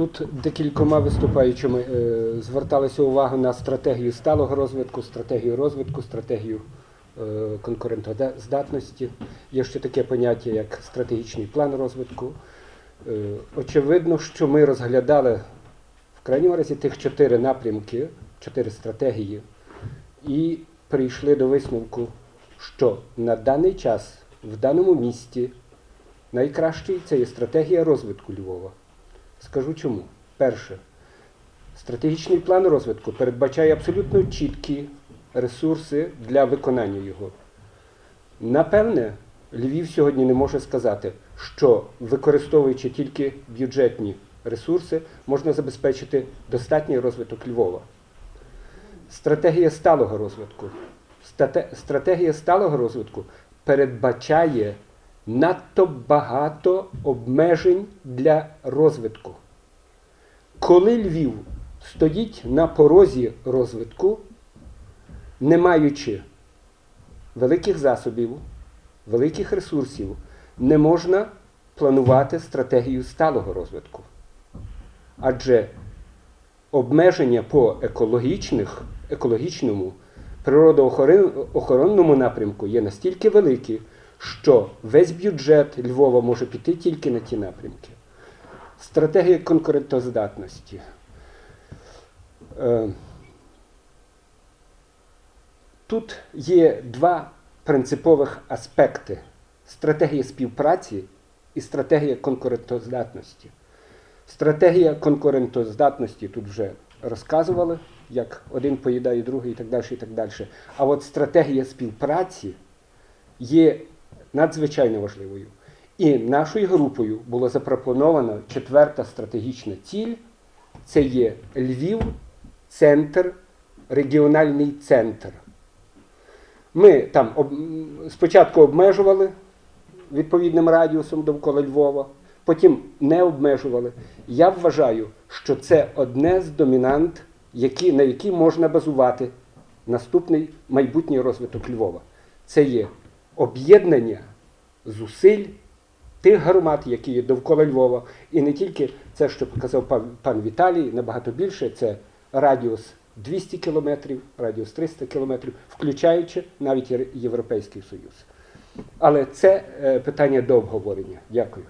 Тут декількома виступаючими е, зверталися увагу на стратегію сталого розвитку, стратегію розвитку, стратегію е, конкурентоздатності. Є ще таке поняття, як стратегічний план розвитку. Е, очевидно, що ми розглядали в крайньому разі тих чотири напрямки, чотири стратегії, і прийшли до висновку, що на даний час в даному місті найкращий це є стратегія розвитку Львова. Скажу чому. Перше, стратегічний план розвитку передбачає абсолютно чіткі ресурси для виконання його. Напевне, Львів сьогодні не може сказати, що використовуючи тільки бюджетні ресурси, можна забезпечити достатній розвиток Львова. Стратегія сталого розвитку. Стратегія сталого розвитку передбачає надто багато обмежень для розвитку. Коли Львів стоїть на порозі розвитку, не маючи великих засобів, великих ресурсів, не можна планувати стратегію сталого розвитку. Адже обмеження по екологічних, екологічному, природоохоронному напрямку є настільки великі, що весь бюджет Львова може піти тільки на ті напрямки. Стратегія конкурентоздатності. Е, Тут є два принципових аспекти: стратегія співпраці і стратегія конкурентоздатності. Стратегія конкурентоздатності тут вже розказували, як один поїдає другий і так далі. і так далі. А от стратегія співпраці є надзвичайно важливою. І нашою групою була запропонована четверта стратегічна ціль це є Львів, центр, регіональний центр. Ми там спочатку обмежували відповідним радіусом довкола Львова, потім не обмежували. Я вважаю, що це одне з домінант, які, на які можна базувати наступний майбутній розвиток Львова. Це є об'єднання зусиль тих громад, які є довкола Львова, і не тільки це, що показав пан, Віталій, набагато більше, це радіус 200 кілометрів, радіус 300 кілометрів, включаючи навіть Європейський Союз. Але це е, питання до обговорення. Дякую.